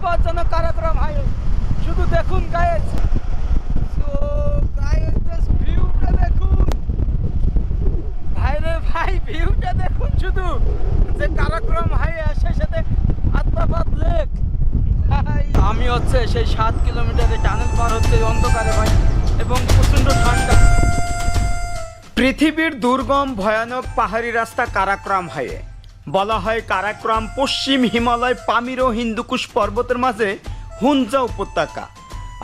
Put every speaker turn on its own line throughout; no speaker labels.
বিপজ্জনক কারাক্রম হাইওয়ে শুধু দেখুন গায়েস তো ভিউটা দেখুন। ভাই রে ভাই ভিউটা দেখুন শুধু। যে সাথে লেক। আমি হচ্ছে সেই সাত কিলোমিটারের টানেল পার হচ্ছে অন্ধকারে ভাই, এবং প্রচণ্ড ঠান্ডা। পৃথিবীর দুর্গম, ভয়ানক পাহাড়ি রাস্তা কারাক্রম হাইওয়ে বলা হয় কারাক্রম পশ্চিম হিমালয় পামির ও হিন্দুকুশ পর্বতের মাঝে হুঞ্জা উপত্যকা।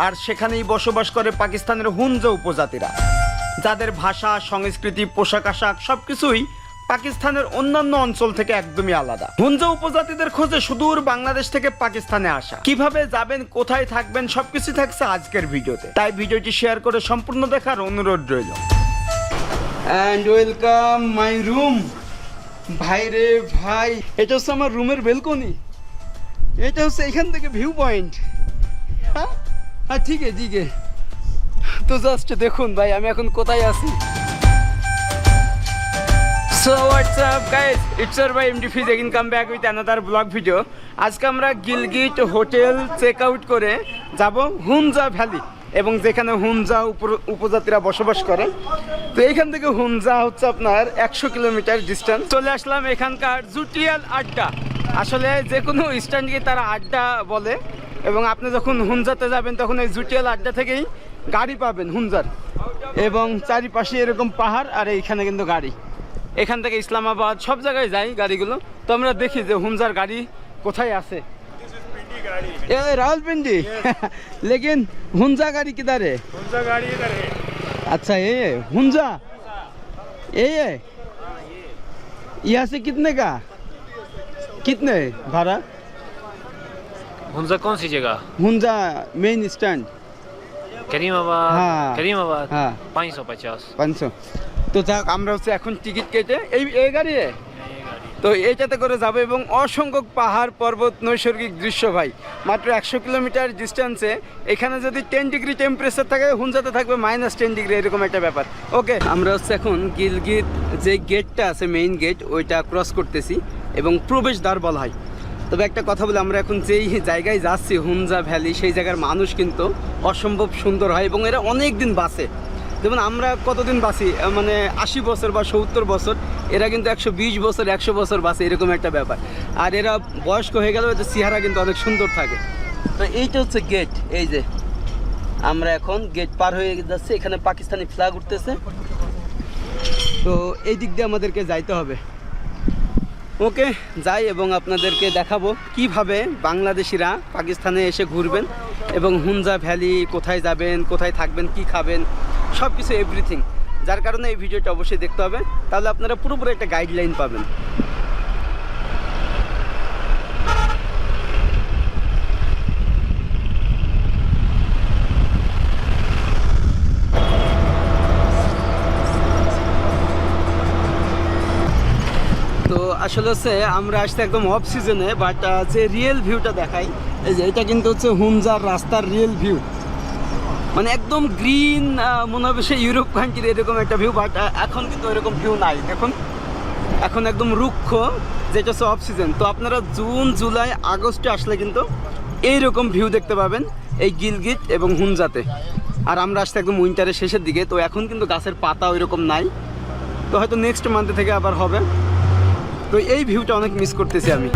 আর সেখানেই বসবাস করে পাকিস্তানের হুঞ্জা উপজাতিরা। যাদের ভাষা, সংস্কৃতি, পোশাক আশাক সবকিছুই পাকিস্তানের অন্যান্য অঞ্চল থেকে একদমই আলাদা। হুঞ্জা উপজাতিদের খোঁজে সুদূর বাংলাদেশ থেকে পাকিস্তানে আসা। কীভাবে যাবেন, কোথায় থাকবেন সবকিছু থাকছে আজকের ভিডিওতে। তাই ভিডিওটি শেয়ার করে সম্পূর্ণ দেখার অনুরোধ রইল। অ্যান্ড ওয়েলকাম মাই রুম ভাই রে ভাই, এটা হচ্ছে আমার রুমের বেলকনি এটা হচ্ছে এখান থেকে ভিউ পয়েন্ট হ্যাঁ? হ্যাঁ ঠিক আছে ঠিক আছে তো জাস্ট দেখুন ভাই, আমি এখন কোথায় আছি? So what's up it's your boy back with another vlog video আজকে আমরা গিলগিট হোটেল চেক আউট করে যাব হুনজা ভ্যালি। এবং যেখানে উপ- উপজাতিরা বসবাস করে। তো এইখান থেকে হুনজা হচ্ছে আপনার একশো কিলোমিটার ডিস্টেন্স চলে আসলাম এখানকার জুটিয়াল আড্ডা। আসলে যে কোনো স্ট্যান্ডকে তারা আড্ডা বলে এবং আপনি যখন হুনজাতে যাবেন তখন এই জুটিয়াল আড্ডা থেকেই গাড়ি পাবেন হুনজার। এবং চারিপাশে এরকম পাহাড় আর এইখানে কিন্তু গাড়ি। এখান থেকে ইসলামাবাদ সব জায়গায় যাই গাড়িগুলো। তো আমরা দেখি যে হুনজার গাড়ি কোথায় আছে। ए रावलपिंडी लेकिन हुंजा गाड़ी किधर है
कौन सा गाड़ी इधर है
अच्छा ये है हुंजा ये है यहाँ से कितने का कितने भाड़ा
हुंजा कौन सी जगह
हुंजा मेन स्टैंड
करीमाबाद
हाँ।
करीमाबाद
हाँ।
पाँच सौ पचास
পাঁচশো তো যাক আমরা হচ্ছে এখন টিকিট কেটে এই এই গাড়ি তো এটাতে করে যাবে এবং অসংখ্য পাহাড়, পর্বত, নৈসর্গিক দৃশ্য ভাই। মাত্র একশো কিলোমিটার ডিস্টেন্সে এখানে যদি টেন ডিগ্রি টেম্পারেচার থাকে হুঞ্জাতে থাকবে মাইনাস টেন ডিগ্রি এরকম একটা ব্যাপার। ওকে আমরা হচ্ছে এখন গিলগিত যে গেটটা আছে মেইন গেট ওইটা ক্রস করতেছি এবং প্রবেশদ্বার বলা হয়। তবে একটা কথা বলে, আমরা এখন যেই জায়গায় যাচ্ছি, হুনজা ভ্যালি সেই জায়গার মানুষ কিন্তু অসম্ভব সুন্দর হয় এবং এরা অনেক দিন বাঁচে। যেমন আমরা কতদিন বাঁচি মানে আশি বছর বা সত্তর বছর, এরা কিন্তু একশো বিশ বছর, একশো বছর বাঁচে, এরকম একটা ব্যাপার। আর এরা বয়স্ক হয়ে গেলেও এদের চেহারা কিন্তু অনেক সুন্দর থাকে। তো এইটা হচ্ছে গেট এই যে আমরা এখন গেট পার হয়ে যাচ্ছে, এখানে পাকিস্তানি ফ্ল্যাগ উঠতেছে। তো এই দিক দিয়ে আমাদেরকে যাইতে হবে। ওকে, যাই এবং আপনাদেরকে দেখাবো কীভাবে বাংলাদেশিরা পাকিস্তানে এসে ঘুরবেন এবং হুনজা ভ্যালি কোথায় যাবেন, কোথায় থাকবেন, কি খাবেন সব কিছু এভরিথিং যার কারণে এই ভিডিওটা অবশ্যই দেখতে হবে। তাহলে আপনারা পুরোপুরি একটা গাইডলাইন পাবেন তো আসলে হচ্ছে আমরা আসতে একদম অফ সিজনে বাট যে রিয়েল ভিউটা দেখাই, এই যে এটা কিন্তু হচ্ছে হুমজার রাস্তার রিয়েল ভিউ মানে একদম গ্রিন মনে হবে সে ইউরোপ কান্ট্রির এরকম একটা ভিউ বাট এখন কিন্তু এরকম ভিউ নাই। এখন এখন একদম রুক্ষ, যেটা হচ্ছে অফ সিজন তো আপনারা জুন, জুলাই, আগস্টে আসলে কিন্তু এইরকম ভিউ দেখতে পাবেন এই গিলগিট এবং হুমজাতে। আর আমরা আসতে একদম উইন্টারের শেষের দিকে, তো এখন কিন্তু গাছের পাতা ওইরকম নাই। তো হয়তো নেক্সট মান্থে থেকে আবার হবে। তো এই ভিউটা অনেক মিস করতেছি আমি।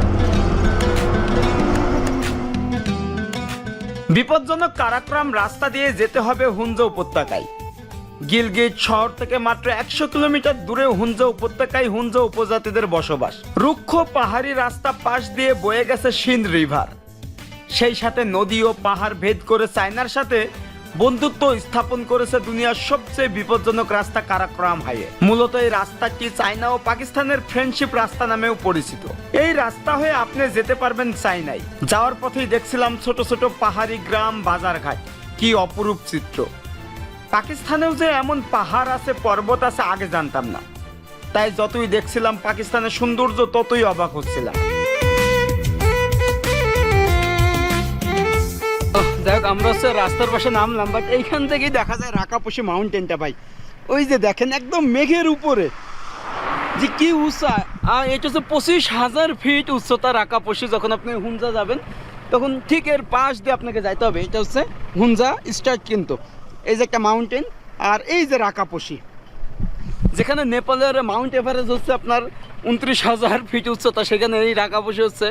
বিপজ্জনক কারাক্রম রাস্তা দিয়ে যেতে হবে হুঞ্জা উপত্যকায়। গিলগিট শহর থেকে মাত্র একশো কিলোমিটার দূরে হুঞ্জা উপত্যকায় হুঞ্জা উপজাতিদের বসবাস। রুক্ষ পাহাড়ি রাস্তা পাশ দিয়ে বয়ে গেছে সিন্ধ রিভার। সেই সাথে নদী ও পাহাড় ভেদ করে চায়নার সাথে বন্ধুত্ব স্থাপন করেছে দুনিয়ার সবচেয়ে বিপজ্জনক রাস্তা কারাক্রাম হাইয়ে মূলত এই রাস্তাটি চায়না ও পাকিস্তানের ফ্রেন্ডশিপ রাস্তা নামেও পরিচিত। এই রাস্তা হয়ে আপনি যেতে পারবেন চায়নায়। যাওয়ার পথেই দেখছিলাম ছোট ছোট পাহাড়ি গ্রাম বাজারঘাট। কি অপরূপ চিত্র। পাকিস্তানেও যে এমন পাহাড় আছে, পর্বত আছে, আগে জানতাম না। তাই যতই দেখছিলাম পাকিস্তানের সৌন্দর্য, ততই অবাক হচ্ছিলাম। যাই হোক আমরা হচ্ছে রাস্তার পাশে নামলাম বাট এইখান থেকেই দেখা যায় রাকাপসি মাউন্টেনটা ভাই। ওই যে দেখেন, একদম মেঘের উপরে। যে কি উঁচা। আর এটা হচ্ছে পঁচিশ হাজার ফিট উচ্চতা রাকাপসি যখন আপনি হুঞ্জা যাবেন, তখন ঠিক এর পাশ দিয়ে আপনাকে যাইতে হবে। এটা হচ্ছে হুঞ্জা স্টার্ট কিন্তু। এই যে একটা মাউন্টেন আর এই যে রাকাপসি যেখানে নেপালের মাউন্ট এভারেস্ট হচ্ছে আপনার উনত্রিশ হাজার ফিট উচ্চতা, সেখানে এই রাকাপসি হচ্ছে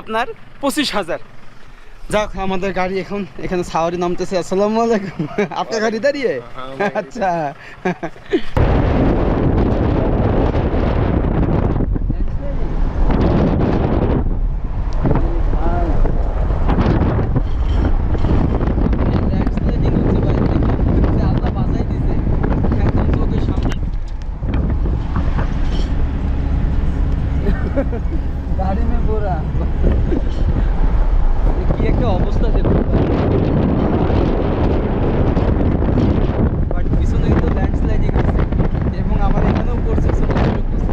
আপনার পঁচিশ হাজার। যাক আমাদের গাড়ি এখন এখানে সাওয়ারি নামতেছে আসসালামু আলাইকুম। আপনার গাড়ি দাঁড়িয়ে? আচ্ছা গাড়ি মে পুরা কি একটা অবস্থা দেখুন বাট পিছনে কিন্তু ল্যান্ডস্লাইডিং আছে এবং আবার এখানেও পড়ছে ছোট ছোট কিছু।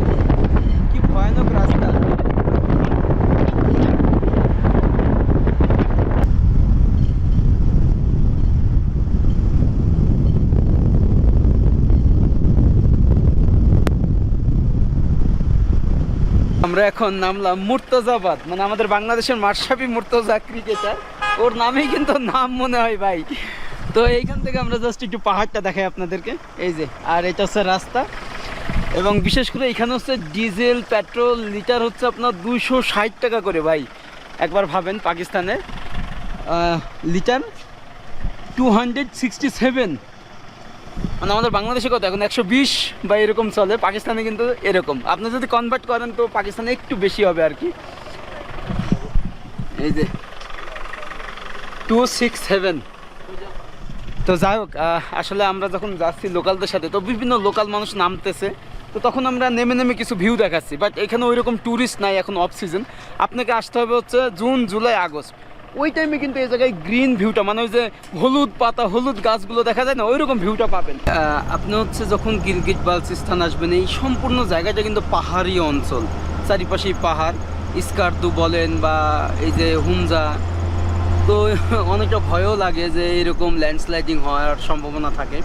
কি ভয়ানক রাস্তা আমরা এখন নামলাম মুর্তজাবাদ। মানে আমাদের বাংলাদেশের মার্শাবি মুর্তজা ক্রিকেটার। ওর নামেই কিন্তু নাম মনে হয় ভাই। তো এইখান থেকে আমরা জাস্ট একটু পাহাড়টা দেখাই আপনাদেরকে। এই যে, আর এটা হচ্ছে রাস্তা। এবং বিশেষ করে এখানে হচ্ছে ডিজেল, পেট্রোল, লিটার হচ্ছে আপনার দুশো ষাট টাকা করে ভাই। একবার ভাবেন পাকিস্তানে litre two hundred sixty seven মানে আমাদের বাংলাদেশে কত এখন একশো বিশ বা এরকম চলে, পাকিস্তানে কিন্তু এরকম। আপনি যদি কনভার্ট করেন তো পাকিস্তানে একটু বেশি হবে আর কি। এই যে টু সিক্স সেভেন তো যাই হোক আসলে আমরা যখন যাচ্ছি লোকালদের সাথে, তো বিভিন্ন লোকাল মানুষ নামতেছে, তো তখন আমরা নেমে নেমে কিছু ভিউ দেখাচ্ছি। বাট এখানে ওই রকম ট্যুরিস্ট নাই এখন অফ সিজন আপনাকে আসতে হবে হচ্ছে জুন জুলাই আগস্ট ওই টাইমে কিন্তু এই জায়গায় গ্রিন ভিউটা মানে ওই যে হলুদ পাতা, হলুদ গাছগুলো দেখা যায় না ওই রকম ভিউটা পাবেন আপনি হচ্ছে যখন গিলগিট বালচিস্তান আসবেন, এই সম্পূর্ণ জায়গাটা কিন্তু পাহাড়ি অঞ্চল। চারিপাশেই পাহাড় ইস্কার্দু বলেন বা এই যে হুমজা। তো অনেকটা ভয়ও লাগে যে এরকম ল্যান্ডস্লাইডিং হওয়ার সম্ভাবনা থাকে।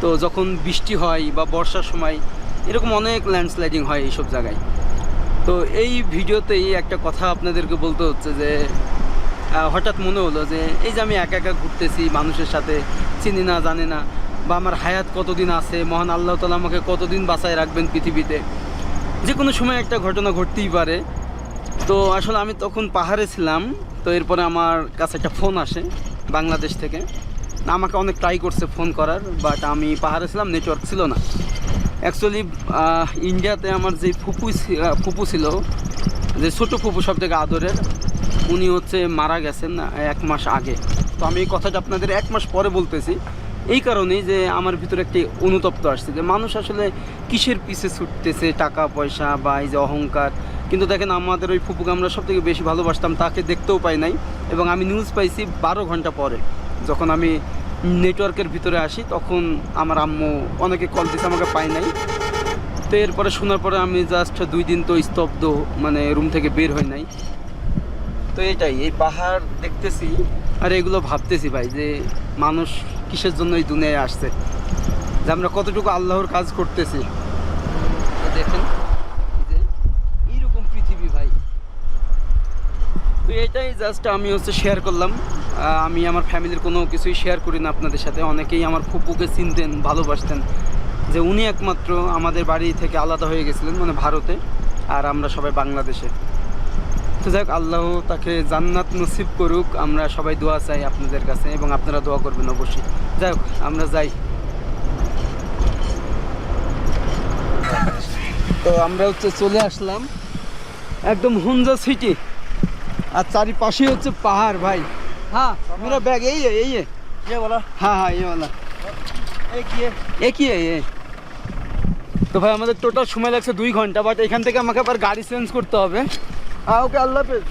তো যখন বৃষ্টি হয় বা বর্ষার সময়, এরকম অনেক ল্যান্ডস্লাইডিং হয় এইসব জায়গায়। তো এই ভিডিওতেই একটা কথা আপনাদেরকে বলতে হচ্ছে যে হঠাৎ মনে হলো যে এই যে আমি একা একা ঘুরতেছি, মানুষের সাথে চিনি না, জানি না, বা আমার হায়াত কতদিন আছে, মহান আল্লাহ তালা আমাকে কতদিন বাঁচায় রাখবেন পৃথিবীতে? যে কোনো সময় একটা ঘটনা ঘটতেই পারে। তো আসলে আমি তখন পাহাড়ে ছিলাম, তো এরপরে আমার কাছে একটা ফোন আসে বাংলাদেশ থেকে। আমাকে অনেক ট্রাই করছে ফোন করার বাট আমি পাহাড়ে ছিলাম নেটওয়ার্ক ছিল না। অ্যাকচুয়ালি ইন্ডিয়াতে আমার যে ফুপু ফুপু ছিল, যে ছোটো ফুপু সব থেকে আদরের উনি হচ্ছে মারা গেছেন এক মাস আগে। তো আমি এই কথাটা আপনাদের এক মাস পরে বলতেছি। এই কারণেই যে আমার ভিতরে একটি অনুতপ্ত আসছে যে মানুষ আসলে কিসের পিছে ছুটতেছে টাকা, পয়সা বা এই যে অহংকার? কিন্তু দেখেন আমাদের ওই ফুপুকে আমরা সব থেকে বেশি ভালোবাসতাম, তাকে দেখতেও পাই নাই। এবং আমি নিউজ পাইছি বারো ঘণ্টা পরে। যখন আমি নেটওয়ার্কের ভিতরে আসি, তখন আমার আম্মু অনেকে কল দিছে, আমাকে পাই নাই। তো এরপরে শোনার পরে আমি জাস্ট দুই দিন তো স্তব্ধ মানে রুম থেকে বের হই নাই। তো এটাই, এই পাহাড় দেখতেছি। আর এগুলো ভাবতেছি ভাই যে মানুষ কিসের জন্য এই দুনিয়ায় আসছে? যে আমরা কতটুকু আল্লাহর কাজ করতেছি। দেখেন এইরকম পৃথিবী ভাই। তো এটাই জাস্ট আমি হচ্ছে শেয়ার করলাম। আমি আমার ফ্যামিলির কোনো কিছুই শেয়ার করি না আপনাদের সাথে। অনেকেই আমার ফুপুকে চিনতেন, ভালোবাসতেন। যে উনি একমাত্র আমাদের বাড়ি থেকে আলাদা হয়ে গেছিলেন মানে ভারতে। আর আমরা সবাই বাংলাদেশে। তো যাই হোক আল্লাহ তাকে জান্নাত নসিব করুক আমরা সবাই দোয়া চাই আপনাদের কাছে এবং আপনারা দোয়া করবেন অবশ্যই যাই হোক আমরা যাই তো আমরা হচ্ছে চলে আসলাম একদম হুঞ্জা সিটি আর চারিপাশে হচ্ছে পাহাড় ভাই হ্যাঁ মেরা ব্যাগ এই है यही है
ये वाला
हाँ हाँ ये वाला
एक ये
एक ही है ये তো ভাই আমাদের টোটাল সময় লাগছে দুই ঘন্টা বাট এখান থেকে আমাকে আবার গাড়ি চেঞ্জ করতে হবে হ্যাঁ ওকে আল্লাহ হাফেজ।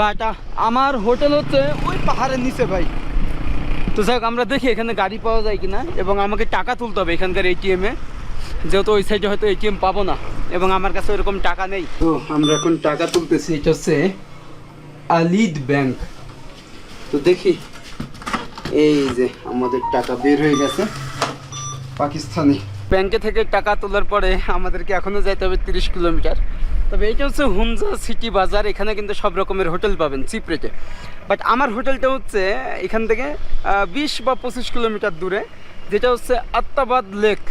বাট আমার হোটেল হচ্ছে ওই পাহাড়ের নিচে ভাই। তো যাই আমরা দেখি এখানে গাড়ি পাওয়া যায় কিনা এবং আমাকে টাকা তুলতে হবে এখানকার এটিএমে যেহেতু ওই সাইডে হয়তো এটিএম পাবো না এবং আমার কাছে ওরকম টাকা নেই। তো আমরা এখন টাকা তুলতেছি এটা হচ্ছে আলিদ ব্যাংক। তো দেখি এই যে আমাদের টাকা বের হয়ে গেছে পাকিস্তানি। ব্যাংকে থেকে টাকা তোলার পরে আমাদেরকে এখনও যাইতে হবে তিরিশ কিলোমিটার। তবে এইটা হচ্ছে হুমজা সিটি বাজার, এখানে কিন্তু সব রকমের হোটেল পাবেন চিপ রেটে। বাট আমার হোটেলটা হচ্ছে এখান থেকে বিশ বা পঁচিশ কিলোমিটার দূরে, যেটা হচ্ছে আত্মাবাদ লেক।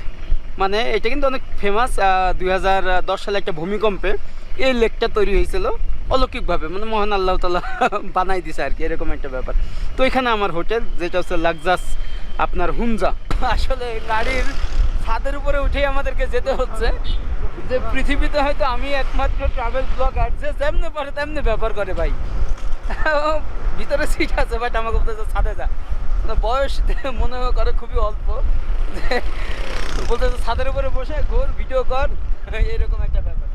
মানে এটা কিন্তু অনেক ফেমাস দুই হাজার দশ সালে একটা ভূমিকম্পে এই লেকটা তৈরি হয়েছিল অলৌকিকভাবে। মানে মহান আল্লাহ তালা বানাই দিছে আর কি, এরকম একটা ব্যাপার। তো এখানে আমার হোটেল, যেটা হচ্ছে লাকজাস, আপনার হুমজা আসলে গাড়ির ছাদের উপরে উঠেই আমাদেরকে যেতে হচ্ছে। যে পৃথিবীতে হয়তো আমি একমাত্র ট্রাভেল ব্লগার যে যেমনি পারে তেমনি ব্যবহার করে ভাই। ভিতরে সিট আছে বাট আমাকে বলতেছে, ছাদে যা। বয়স মনে করে খুবই অল্প। যে বলতেছে, ছাদের উপরে বসে ঘোর ভিডিও কর। এরকম একটা ব্যাপার।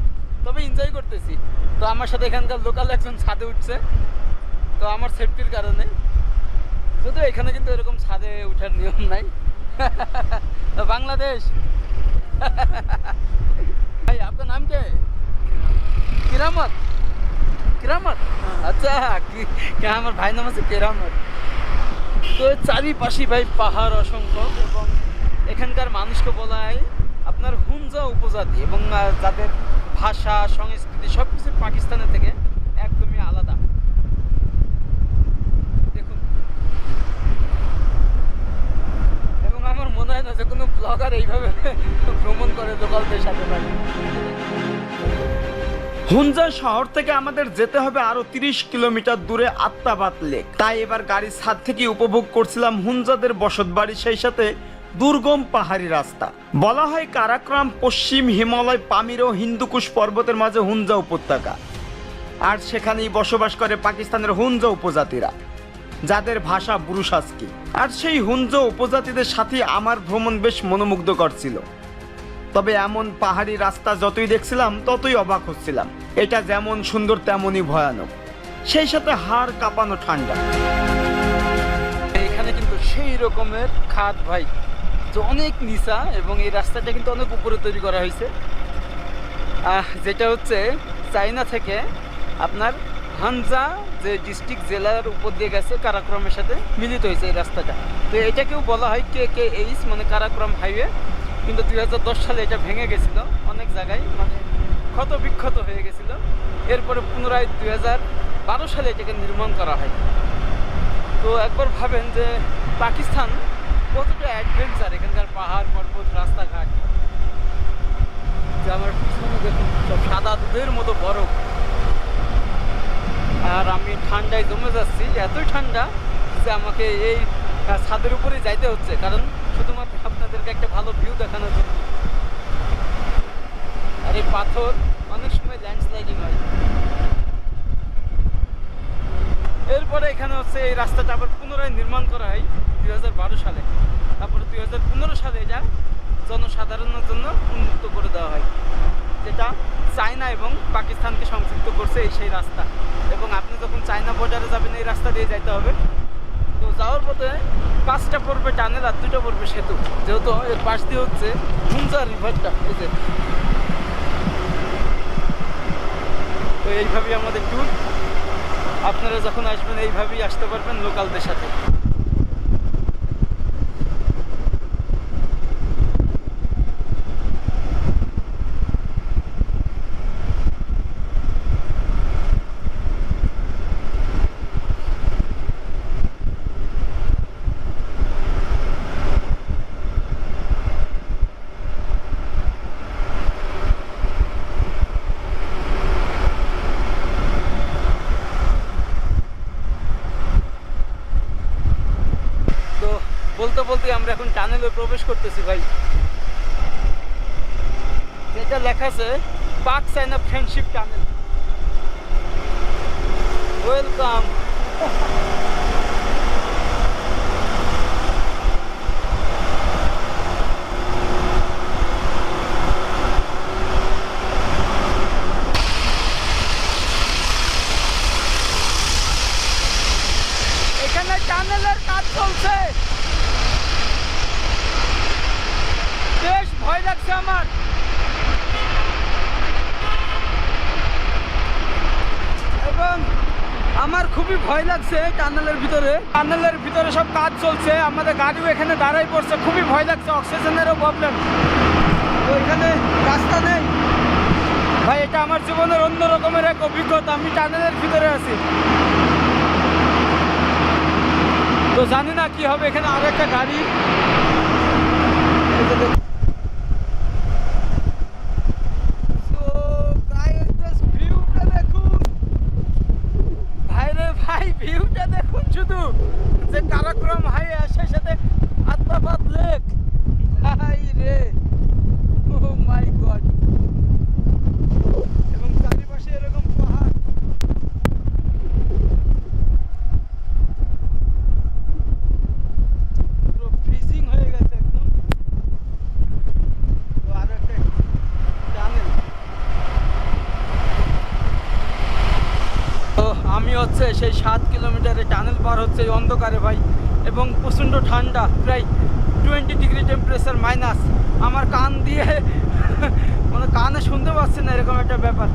তবে এনজয় করতেছি। তো আমার সাথে এখানকার লোকাল একজন ছাদে উঠছে। তো আমার সেফটির কারণে। যদিও এখানে কিন্তু এরকম ছাদে ওঠার নিয়ম নাই। তো বাংলাদেশ। ভাই আপনার নাম কে? কিরামত। কিরামত? আচ্ছা কি কি আমার ভাই নাম আছে? কেরামত। তো চারিপাশে ভাই পাহাড় অসংখ্য এবং এখানকার মানুষকে বলা হয় আপনার হুমজা উপজাতি এবং যাদের ভাষা সংস্কৃতি সব কিছু পাকিস্তানের থেকে একদমই আলাদা দেখুন এবং আমার মনে হয় না যে কোনো ব্লগার এইভাবে ভ্রমণ করে লোকালদের সাথে ভাই হুঞ্জা শহর থেকে আমাদের যেতে হবে আরও 30 কিলোমিটার দূরে আত্মাবাদ লেক। তাই এবার গাড়ির ছাদ থেকে উপভোগ করছিলাম হুঞ্জাদের বসতবাড়ি সেই সাথে দুর্গম পাহাড়ি রাস্তা। বলা হয় কারাক্রাম, পশ্চিম হিমালয়, পামির ও হিন্দুকুশ পর্বতের মাঝে হুঞ্জা উপত্যকা। আর সেখানেই বসবাস করে পাকিস্তানের হুঞ্জা উপজাতিরা। যাদের ভাষা বুরুসাস্কি। আর সেই হুঞ্জ উপজাতিদের সাথে আমার ভ্রমণ বেশ মনোমুগ্ধকর ছিল। তবে এমন পাহাড়ি রাস্তা যতই দেখছিলাম, ততই অবাক হচ্ছিলাম। এটা যেমন সুন্দর, তেমনই ভয়ানক। সেই সাথে হাড় কাঁপানো ঠান্ডা। এখানে কিন্তু সেই রকমের খাদ ভাই। অনেক নিচা এবং এই রাস্তাটা কিন্তু অনেক উপরে তৈরি করা হয়েছে। যেটা হচ্ছে চাইনা থেকে আপনার হানজা যে ডিস্ট্রিক্ট জেলার উপর দিয়ে গেছে কারাক্রমের সাথে মিলিত হয়েছে এই রাস্তাটা। তো এটাকেও বলা হয় কে কে এইচ মানে কারাক্রম হাইওয়ে। কিন্তু দুই হাজার দশ সালে এটা ভেঙে গেছিল অনেক জায়গায় মানে ক্ষত বিক্ষত হয়ে গেছিল। এরপরে পুনরায় দুই হাজার বারো সালে এটাকে নির্মাণ করা হয়। তো একবার ভাবেন যে পাকিস্তান কতটা অ্যাডভেঞ্চার এখানকার পাহাড়, পর্বত, রাস্তাঘাট। যে আমার পিছনে দেখুন, সব সাদা দুধের মতো বরফ। আর আমি ঠান্ডায় জমে যাচ্ছি, এতই ঠান্ডা যে আমাকে এই ছাদের উপরে যাইতে হচ্ছে। কারণ শুধুমাত্র আপনাদেরকে একটা ভালো ভিউ দেখানোর জন্য। আর এই পাথর, অনেক সময় ল্যান্ডস্লাইডিং হয়। এরপরে এখানে হচ্ছে এই রাস্তাটা আবার পুনরায় নির্মাণ করা হয় দুই হাজার বারো সালে। তারপরে দুই হাজার পনেরো সালে এটা জনসাধারণের জন্য উন্মুক্ত করে দেওয়া হয়। যেটা চায়না এবং পাকিস্তানকে সংযুক্ত করছে এই সেই রাস্তা। এবং আপনি যখন চায়না বর্ডারে যাবেন, এই রাস্তা দিয়ে যাইতে হবে। তো যাওয়ার পথে পাঁচটা পড়বে টানেল আর দুটো পড়বে সেতু। যেহেতু এর পাশ দিয়ে হচ্ছে হুঞ্জা রিভারটা এই যে। তো এইভাবেই আমাদের ট্যুর আপনারা যখন আসবেন, এইভাবেই আসতে পারবেন লোকালদের সাথে তো বলতে বলতে আমরা এখন টানেলে প্রবেশ করতেছি ভাই। যেটা লেখা আছে, পাক চাইনা ফ্রেন্ডশিপ টানেল। ওয়েলকাম। এখানে টানেলের কাজ চলছে বেশ ভয় লাগছে আমার। এবং আমার খুবই ভয় লাগছে টানেলের ভিতরে। টানেলের ভিতরে সব কাজ চলছে, আমাদের গাড়িও এখানে দাঁড়াই পড়ছে, খুবই ভয় লাগছে, অক্সিজেনেরও প্রবলেম তো এখানে রাস্তা নেই। ভাই, এটা আমার জীবনের অন্য রকমের এক অভিজ্ঞতা, আমি টানেলের ভিতরে আছি। তো জানি না কি হবে, এখানে আরও একটা গাড়ি এই যে দেখ- So, guys, just view টা দেখুন। ভাই রে ভাই ভিউটা দেখুন শুধু যে কারাক্রম হাই আসে সাথে আত্মাবাদ লেক হাই রে ও মাই গড এবং চারিপাশে এরকম পাহাড় পুরো ফ্রিজিং হয়ে গেছে একদম তো আরও একটা টানেল তো আমি হচ্ছে সেই সাত কিলোমিটারে টানেল পার হচ্ছে এই অন্ধকারে ভাই। এবং প্রচণ্ড ঠান্ডা প্রায় টোয়েন্টি ডিগ্রি টেম্পারেচার মাইনাস আমার কান দিয়ে মানে কানে শুনতে পাচ্ছি না এরকম একটা ব্যাপার।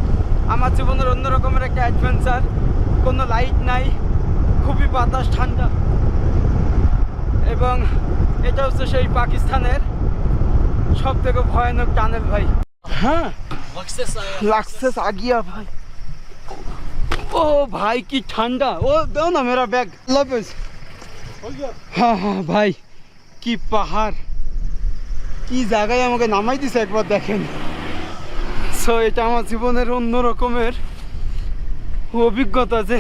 আমার জীবনের অন্য রকমের একটা অ্যাডভেঞ্চার কোনো লাইট নাই খুবই বাতাস ঠান্ডা। এবং এটা হচ্ছে সেই পাকিস্তানের সব থেকে ভয়ানক টানেল ভাই। হ্যাঁ লাক্সেস আগিয়া ভাই। ও ভাই, কি ঠান্ডা। ও, দাও না মেরা ব্যাগ। লাপেস হ্যাঁ হ্যাঁ ভাই, কি পাহাড়। কি জায়গায় আমাকে নামাই দিছে একবার দেখেন। সো এটা আমার জীবনের অন্য রকমের অভিজ্ঞতা যে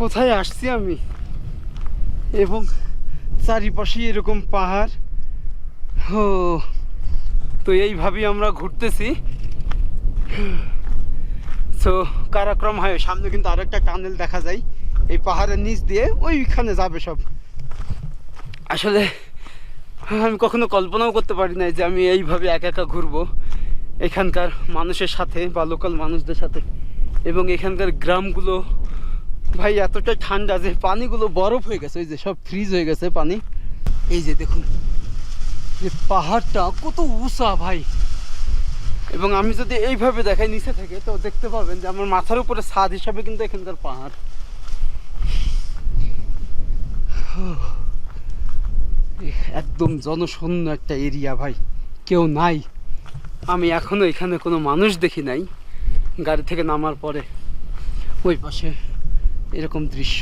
কোথায় আসছি আমি। এবং চারিপাশে এরকম পাহাড়। ও, তো এইভাবেই আমরা ঘুরতেছি। সো কারাক্রম হয়, সামনে কিন্তু আরও একটা টানেল দেখা যায়, এই পাহাড়ের নিচ দিয়ে ওইখানে যাবে সব। আসলে আমি কখনো কল্পনাও করতে পারি না যে আমি এইভাবে একা একা ঘুরবো, এখানকার মানুষের সাথে বা লোকাল মানুষদের সাথে। এবং এখানকার গ্রামগুলো, ভাই, এতটাই ঠান্ডা যে পানিগুলো বরফ হয়ে গেছে, ওই যে সব ফ্রিজ হয়ে গেছে পানি। এই যে দেখুন, যে পাহাড়টা কত উঁচা ভাই। এবং আমি যদি এইভাবে দেখাই নিচে থেকে, তো দেখতে পাবেন যে আমার মাথার উপরে ছাদ হিসাবে কিন্তু এখানকার পাহাড়। একদম জনশূন্য একটা এরিয়া ভাই, কেউ নাই। আমি এখনও এখানে কোনো মানুষ দেখি নাই, গাড়ি থেকে নামার পরে। ওই পাশে এরকম দৃশ্য।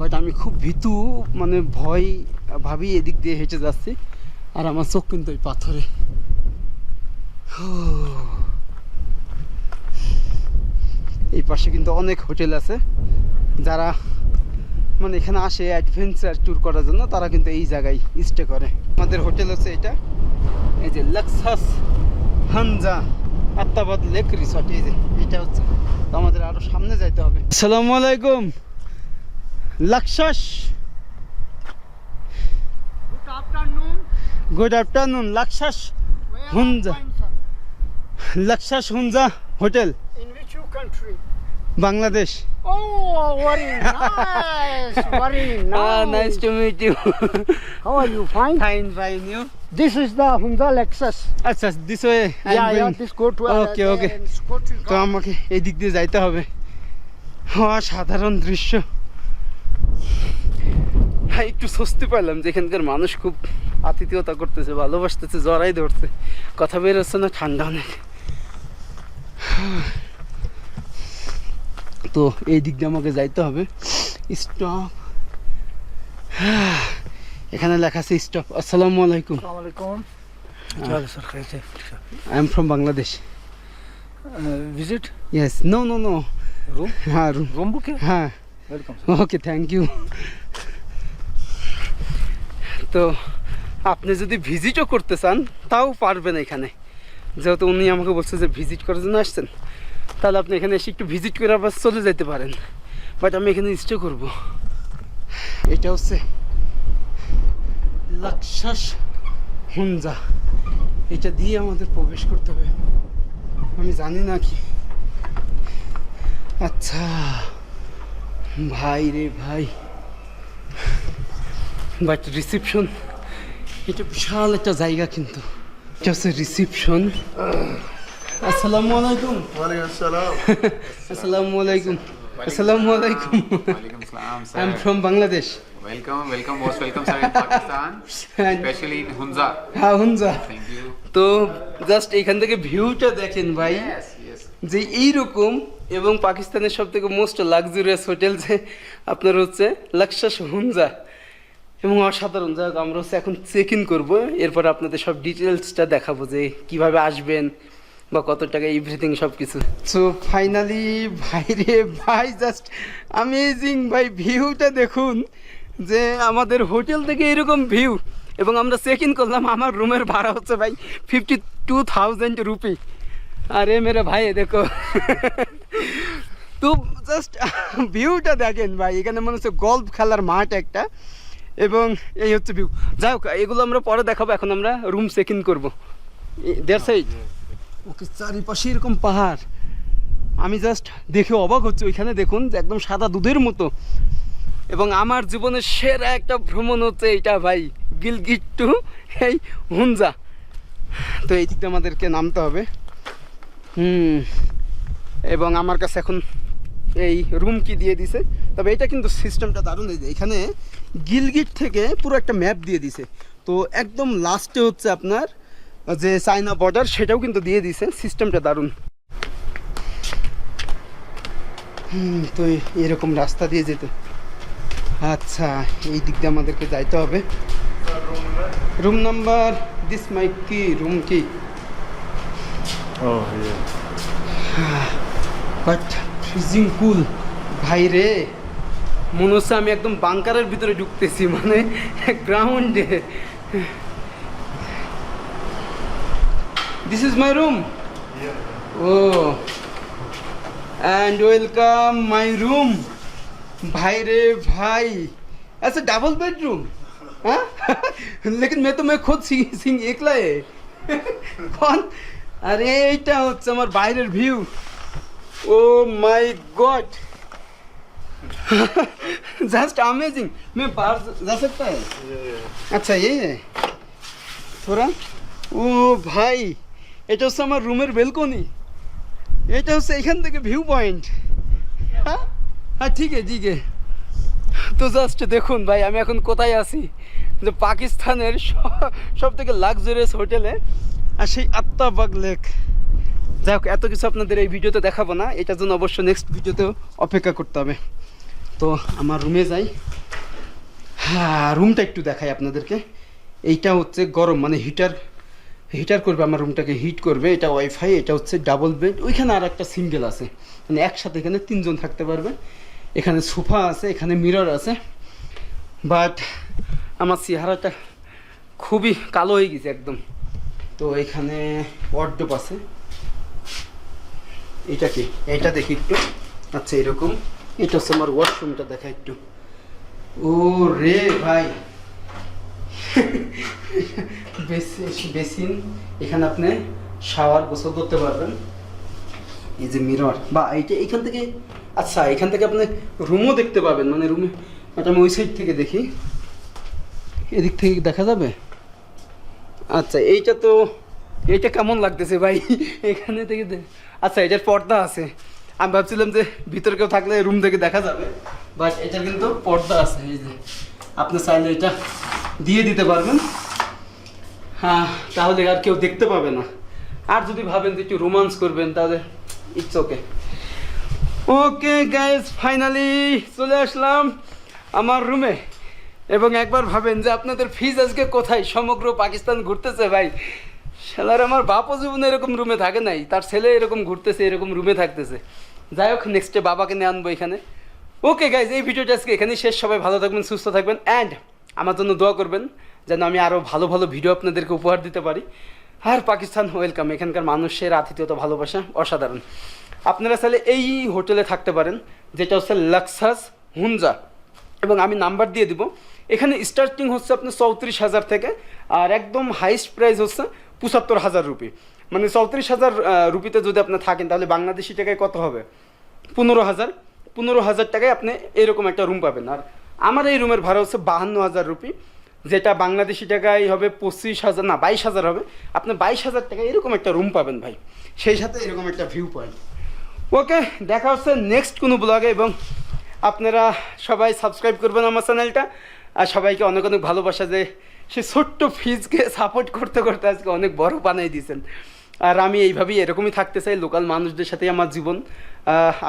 বাট আমি খুব ভীতু মানে ভয় ভাবি এদিক দিয়ে হেঁটে যাচ্ছি, আর আমার চোখ কিন্তু ওই পাথরে। এই পাশে কিন্তু অনেক হোটেল আছে। যারা মানে এখানে আসে অ্যাডভেঞ্চার ট্যুর করার জন্য তারা কিন্তু এই জায়গায় স্টে করে। আমাদের হোটেল হচ্ছে এটা। এই যে লাক্সাস হানজা আত্মাবাদ লেক রিসর্ট এই যে এটা হচ্ছে। আমাদের আরও সামনে যাইতে হবে। আসসালামু আলাইকুম। Lexus
Good afternoon.
Good afternoon Lexus
Where are
Hunza.
you
hotel
In which country?
Bangladesh
Oh, very nice. very nice.
Nice to meet you
How are you? Fine.
Fine fine you
This is the Hunza Lexus.
আচ্ছা this way
yeah, going. yeah. This go to
Okay,
uh, Okay, to
তো আমাকে এই দিক দিয়ে যাইতে হবে সাধারণ দৃশ্য হ্যাঁ একটু স্বস্তি পেলাম যে এখানকার মানুষ খুব আতিথেয়তা করতেছে ভালোবাসতেছে জড়াই ধরছে কথা বের হচ্ছে না ঠান্ডা অনেক তো এই দিক দিয়ে আমাকে যাইতে হবে। স্টপ এখানে লেখা আছে স্টপ আসসালামু আলাইকুম? I am from
Bangladesh visit
yes no no
no.
হ্যাঁ. হ্যাঁ।
Welcome.
ওকে থ্যাংক ইউ তো আপনি যদি ভিজিটও করতে চান তাও পারবেন এখানে। যেহেতু উনি আমাকে বলছে যে ভিজিট করার জন্য আসছেন, তাহলে আপনি এখানে এসে একটু ভিজিট করে আবার চলে যেতে পারেন। বাট আমি এখানে স্টে করব। এটা হচ্ছে লাক্সাস হুঞ্জা এটা দিয়ে আমাদের প্রবেশ করতে হবে। আমি জানি না কি। আচ্ছা ভাই রে ভাই। বাট রিসিপশন এটা বিশাল একটা জায়গা কিন্তু। এটা হচ্ছে রিসিপশন আসসালামু আলাইকুম
আসসালাম
আসসালামু আলাইকুম Assalamu alaikum.
Walaikum salam, sir.
I'm from Bangladesh.
Welcome, welcome, most welcome, sir, in Pakistan,
And
especially in Hunza.
হ্যাঁ হুনজা
Thank you.
তো জাস্ট এখান থেকে ভিউটা দেখেন ভাই
Yes, yes.
যে এইরকম এবং পাকিস্তানের সব থেকে মোস্ট লাক্সারিয়াস হোটেল যে আপনার হচ্ছে লাক্সাস হুনজা এবং অসাধারণ। যাক আমরা হচ্ছে এখন চেক ইন করব। এরপর আপনাদের সব ডিটেলসটা দেখাবো যে কীভাবে আসবেন বা কত টাকা এভরিথিং সব কিছু সো ফাইনালি ভাই রে ভাই জাস্ট আমেজিং ভাই ভিউটা দেখুন যে আমাদের হোটেল থেকে এরকম ভিউ এবং আমরা চেক ইন করলাম, আমার রুমের ভাড়া হচ্ছে ভাই ফিফটি টু থাউজেন্ড রুপি আরে মেরে ভাই দেখো। তো জাস্ট ভিউটা দেখেন ভাই, এখানে মনে হচ্ছে গল্ফ খেলার মাঠ একটা। এবং এই হচ্ছে ভিউ যাই হোক এগুলো আমরা পরে দেখাবো, এখন আমরা রুম চেক ইন করব দেড় সাইড ওকে, চারিপাশে এরকম পাহাড়। আমি জাস্ট দেখে অবাক হচ্ছে, ওইখানে দেখুন যে একদম সাদা দুধের মতো। এবং আমার জীবনের সেরা একটা ভ্রমণ হচ্ছে এইটা ভাই গিলগিট টু এই হুঞ্জা তো এই দিকটা আমাদেরকে নামতে হবে। হুম, এবং আমার কাছে এখন এই রুম কি দিয়ে দিছে? তবে এটা কিন্তু সিস্টেমটা দারুণ এখানে গিলগিট থেকে পুরো একটা ম্যাপ দিয়ে দিছে। তো একদম লাস্টে হচ্ছে আপনার যে চায়না বর্ডার সেটাও কিন্তু দিয়ে দিছে। সিস্টেমটা দারুণ। হুম তো এরকম রাস্তা দিয়ে যেতে। আচ্ছা এই দিক দিয়ে আমাদেরকে যাইতে হবে। রুম নাম্বার দিস মাইক কি রুম কি. বাট ফ্রিজিং কুল ভাই রে। মনে হচ্ছে আমি একদম বাংকারের ভিতরে ঢুকতেছি মানে গ্রাউন্ডে this is my room O and welcome my room भाई रे भाई ऐसे डबल बेडरूम हाँ लेकिन मैं तो मैं खुद सिंह सिंह एकला है कौन अरे এইটা হচ্ছে আমার বাইরের ভিউ ও মাই गॉड जस्ट अमेजिंग मैं बाहर जा सकता है अच्छा ये है थोड़ा ও ভাই এটা হচ্ছে আমার রুমের বেলকনি এটা হচ্ছে এখান থেকে ভিউ পয়েন্ট হ্যাঁ হ্যাঁ ঠিক আছে ঠিক আছে তো জাস্ট দেখুন ভাই আমি এখন কোথায় আছি যে পাকিস্তানের সব থেকে লাক্সারিয়াস হোটেলে আর সেই আত্মাবাগ লেক যাই হোক এত কিছু আপনাদের এই ভিডিওতে দেখাবো না এটার জন্য অবশ্য নেক্সট ভিডিওতেও অপেক্ষা করতে হবে তো আমার রুমে যাই। হ্যাঁ রুমটা একটু দেখাই আপনাদেরকে। এইটা হচ্ছে গরম মানে হিটার হিটার করবে আমার রুমটাকে, হিট করবে। এটা ওয়াইফাই, এটা হচ্ছে ডাবল বেড। ওইখানে আর একটা সিঙ্গেল আছে। মানে একসাথে এখানে তিনজন থাকতে পারবে। এখানে সোফা আছে, এখানে মিরর আছে। বাট আমার চেহারাটা খুবই কালো হয়ে গেছে একদম। তো এখানে ওয়ার্ডোপ আছে। এটা কি এটা দেখি একটু। আচ্ছা এরকম। এটা হচ্ছে আমার ওয়াশরুমটা দেখা একটু। ও রে ভাই। বেসি- বেসিন এখানে আপনি শাওয়ার গোসল করতে পারবেন। এই যে মিরর বা এইটা এখান থেকে আচ্ছা এখান থেকে আপনি রুমও দেখতে পাবেন মানে রুমে এটা আমি ওই সাইড থেকে দেখি। এদিক থেকে দেখা যাবে? আচ্ছা এইটা তো এইটা কেমন লাগতেছে ভাই? এখানে থেকে আচ্ছা এটার পর্দা আছে। আমি ভাবছিলাম যে ভিতরে কেউ থাকলে রুম থেকে দেখা যাবে বাট এটা কিন্তু পর্দা আছে, এই যে। আপনি চাইলে এটা দিয়ে দিতে পারবেন। হ্যাঁ তাহলে আর কেউ দেখতে পাবে না। আর যদি ভাবেন যে একটু রোমান্স করবেন, তাহলে it's okay okay guys finally চলে আসলাম আমার রুমে এবং একবার ভাবেন যে আপনাদের ফিজ আজকে কোথায়? সমগ্র পাকিস্তান ঘুরতেছে, ভাই। শালার, আমার বাপও জীবনে এরকম রুমে থাকে নাই, তার ছেলে এরকম ঘুরতেছে, এরকম রুমে থাকতেছে। যাই হোক নেক্সটে বাবাকে নিয়ে আনব এখানে। ওকে গাইজ এই ভিডিওটা আজকে এখানেই শেষ। সবাই ভালো থাকবেন, সুস্থ থাকবেন অ্যান্ড আমার জন্য দোয়া করবেন, যেন আমি আরও ভালো ভালো ভিডিও আপনাদেরকে উপহার দিতে পারি। আর পাকিস্তান ওয়েলকাম এখানকার মানুষের আতিথ্যতা, ভালোবাসা অসাধারণ। আপনারা চাইলে এই হোটেলে থাকতে পারেন, যেটা হচ্ছে লাক্সাস হুনজা। এবং আমি নাম্বার দিয়ে দিব। এখানে স্টার্টিং হচ্ছে আপনার চৌত্রিশ হাজার থেকে, আর একদম হাইস্ট প্রাইস হচ্ছে পঁচাত্তর হাজার রুপি। মানে চৌত্রিশ হাজার রুপিতে যদি আপনি থাকেন, তাহলে বাংলাদেশি টাকায় কত হবে? পনেরো হাজার। পনেরো হাজার টাকায় আপনি এরকম একটা রুম পাবেন। আর আমার এই রুমের ভাড়া হচ্ছে বাহান্ন হাজার রুপি। যেটা বাংলাদেশি টাকায় হবে পঁচিশ হাজার, না, বাইশ হাজার হবে। আপনি বাইশ হাজার টাকায় এরকম একটা রুম পাবেন ভাই। সেই সাথে এরকম একটা ভিউ পয়েন্ট ওকে, দেখা হচ্ছে নেক্সট কোনো ব্লগে এবং আপনারা সবাই সাবস্ক্রাইব করবেন আমার চ্যানেলটা আর সবাইকে অনেক অনেক ভালোবাসা যে সে ছোট্ট ফিজকে সাপোর্ট করতে করতে আজকে অনেক বড় বানিয়ে দিয়েছেন। আর আমি এইভাবেই এরকমই থাকতে চাই লোকাল মানুষদের সাথে আমার জীবন।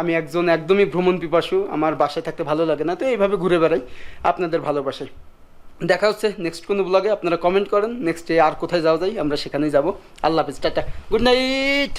আমি একজন একদমই ভ্রমণ পিপাসু, আমার বাসায় থাকতে ভালো লাগে না, তো এইভাবে ঘুরে বেড়াই আপনাদের ভালোবাসায়। দেখা হচ্ছে নেক্সট কোনো ব্লগে আপনারা কমেন্ট করেন নেক্সটে আর কোথায় যাওয়া যায়, আমরা সেখানেই যাব। আল্লাহ হাফিজ, টাটা গুড নাইট